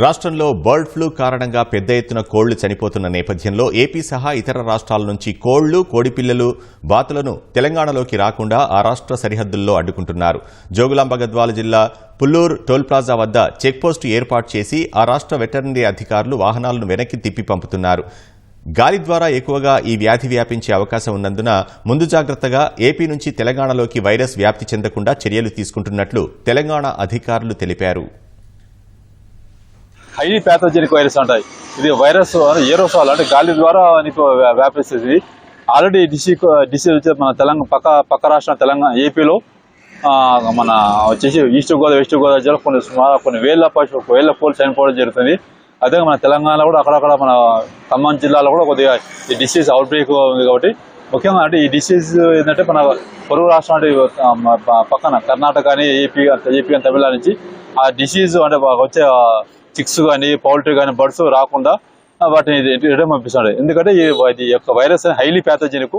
రాష్ట్రంలో bird flu కారణంగా పెద్ద ఎత్తున కోళ్ళు చనిపోతున్న నేపథ్యంలో ఏపీ సహా ఇతర రాష్ట్రాల నుంచి కోళ్ళు కోడిపిల్లలు బాతులను తెలంగాణలోకి రాకుండా ఆ రాష్ట్ర సరిహద్దుల్లో అడ్డుకుంటున్నారు. జోగులాంబ గద్వాల జిల్లా పుల్లూరు టోల్ ప్లాజా వద్ద చెక్పోస్టు ఏర్పాటు చేసి ఆ రాష్ట్ర వెటర్నరీ అధికారులు వాహనాలను వెనక్కి తిప్పి పంపుతున్నారు. గాలి ద్వారా ఎక్కువగా ఈ వ్యాధి వ్యాపించే అవకాశం ఉన్నందున ముందు జాగ్రత్తగా ఏపీ నుంచి తెలంగాణలోకి వైరస్ వ్యాప్తి చెందకుండా చర్యలు తీసుకుంటున్నట్లు తెలంగాణ అధికారులు తెలిపారు. హైలీ ప్యాథోజెనిక్ వైరస్ అంటాయి. ఇది వైరస్ ఏరోసాల్ అంటే గాలి ద్వారా నీకు వ్యాపిస్తుంది. ఆల్రెడీ డిసీజ్ డిసీజ్ వచ్చి మన తెలంగాణ పక్క పక్క రాష్ట్రం తెలంగాణ ఏపీలో మన వచ్చేసి ఈస్ట్ గోదావరి వెస్ట్ గోదావరి జిల్లా కొన్ని సుమారు కొన్ని వేల పశు వేల పోలు చనిపోవడం జరుగుతుంది. అదే మన తెలంగాణలో కూడా అక్కడక్కడ మన ఖమ్మం జిల్లాలో కూడా కొద్దిగా ఈ డిసీజ్ అవుట్ బ్రేక్ ఉంది కాబట్టి ముఖ్యంగా అంటే ఈ డిసీజ్ ఏంటంటే మన పొరుగు రాష్ట్రం అంటే పక్కన కర్ణాటక కానీ ఏపీ ఏపీ అని తమిళనాడు నుంచి ఆ డిసీజ్ అంటే వచ్చే చిక్స్ కానీ పౌల్ట్రీ కానీ బర్డ్స్ రాకుండా వాటిని రిటర్న్ పంపిస్తున్నాడు. ఎందుకంటే ఈ యొక్క వైరస్ హైలీ ప్యాథజెనిక్